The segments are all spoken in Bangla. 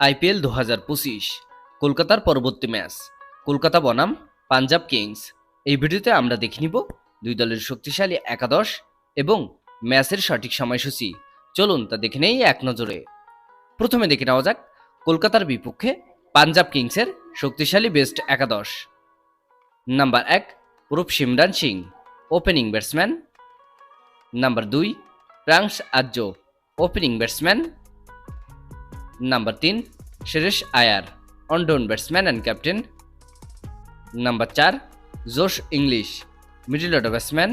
আইপিএল দু হাজার পঁচিশ, কলকাতার পরবর্তী ম্যাচ। কলকাতা বনাম, পাঞ্জাব কিংস। এই ভিডিওতে আমরা দেখে নিব দুই দলের শক্তিশালী একাদশ এবং ম্যাচের সঠিক সময়সূচি। চলুন তা দেখে নেই এক নজরে। প্রথমে দেখে নেওয়া যাক কলকাতার বিপক্ষে পাঞ্জাব কিংসের শক্তিশালী বেস্ট একাদশ। নাম্বার এক, Roop Simran Singh, opening batsman. Number দুই, Priyansh Arya opening batsman. Number তিন Shreyas Iyer one down batsman and captain number চার Josh Inglis middle order batsman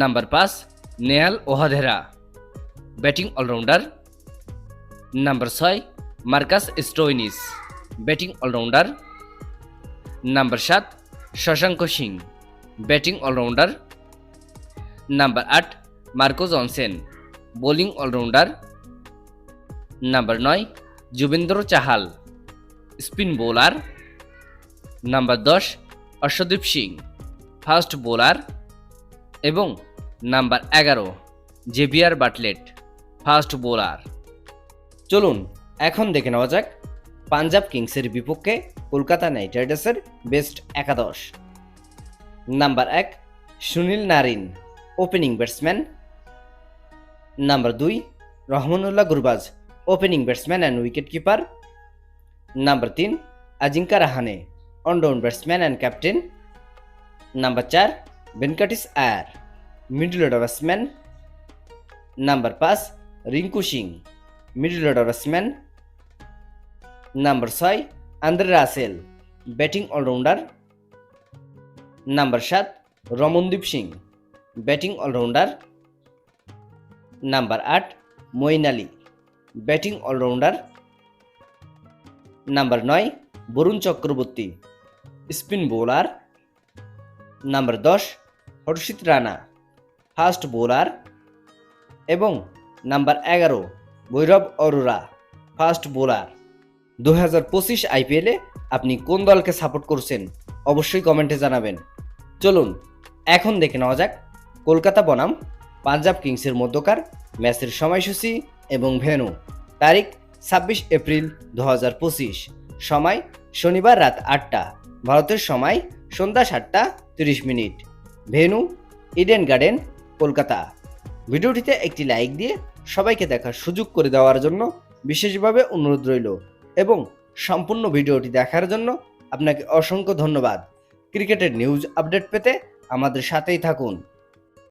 number পাঁচ Nehal Wadhera batting all rounder number ছয় Marcus Stoinis batting all rounder number সাত Shashank Singh batting all rounder number আট Marco Jansen bowling all rounder number নয় Yuzvendra Chahal spin bowler number দশ অর্শদীপ সিং ফাস্ট বোলার এবং নাম্বার এগারো জেভিয়ার বাটলেট ফাস্ট বোলার চলুন, এখন দেখে নেওয়া যাক পাঞ্জাব কিংসের বিপক্ষে কলকাতা নাইট রাইডার্সের বেস্ট একাদশ। নাম্বার এক, Sunil Narine opening batsman number দুই, Rahmanullah Gurbaz opening batsman and wicket keeper number তিন Ajinkya Rahane one down batsman and captain number চার Venkatesh Iyer middle order batsman number পাঁচ Rinku Singh middle order batsman number ছয় Andre Russell batting all rounder number সাত Ramandeep Singh batting all rounder number আট Moeen Ali batting all rounder. Number নয়, Varun Chakravarthy, spin bowler. Number দশ, হর্ষিত রানা, ফাস্ট বোলার। এবং নাম্বার এগারো, ভৈরব অরোরা, ফাস্ট বোলার। দু হাজার পঁচিশ আইপিএলে আপনি কোন দলকে সাপোর্ট করছেন অবশ্যই কমেন্টে জানাবেন। চলুন, এখন দেখে নেওয়া যাক কলকাতা বনাম, পাঞ্জাব কিংসের মধ্যকার ম্যাচের সময়সূচি এবং ভেন্যু। তারিখ ছাব্বিশ এপ্রিল দু হাজার পঁচিশ। সময় শনিবার রাত আটটা। ভারতের সময় সন্ধ্যা সাতটা তিরিশ minute. Venue, Eden garden, Kolkata. ভিডিওটিতে একটি লাইক দিয়ে সবাইকে দেখার সুযোগ করে দেওয়ার জন্য বিশেষভাবে অনুরোধ রইল এবং সম্পূর্ণ ভিডিওটি দেখার জন্য আপনাকে অসংখ্য ধন্যবাদ। ক্রিকেটের নিউজ আপডেট পেতে আমাদের সাথেই থাকুন।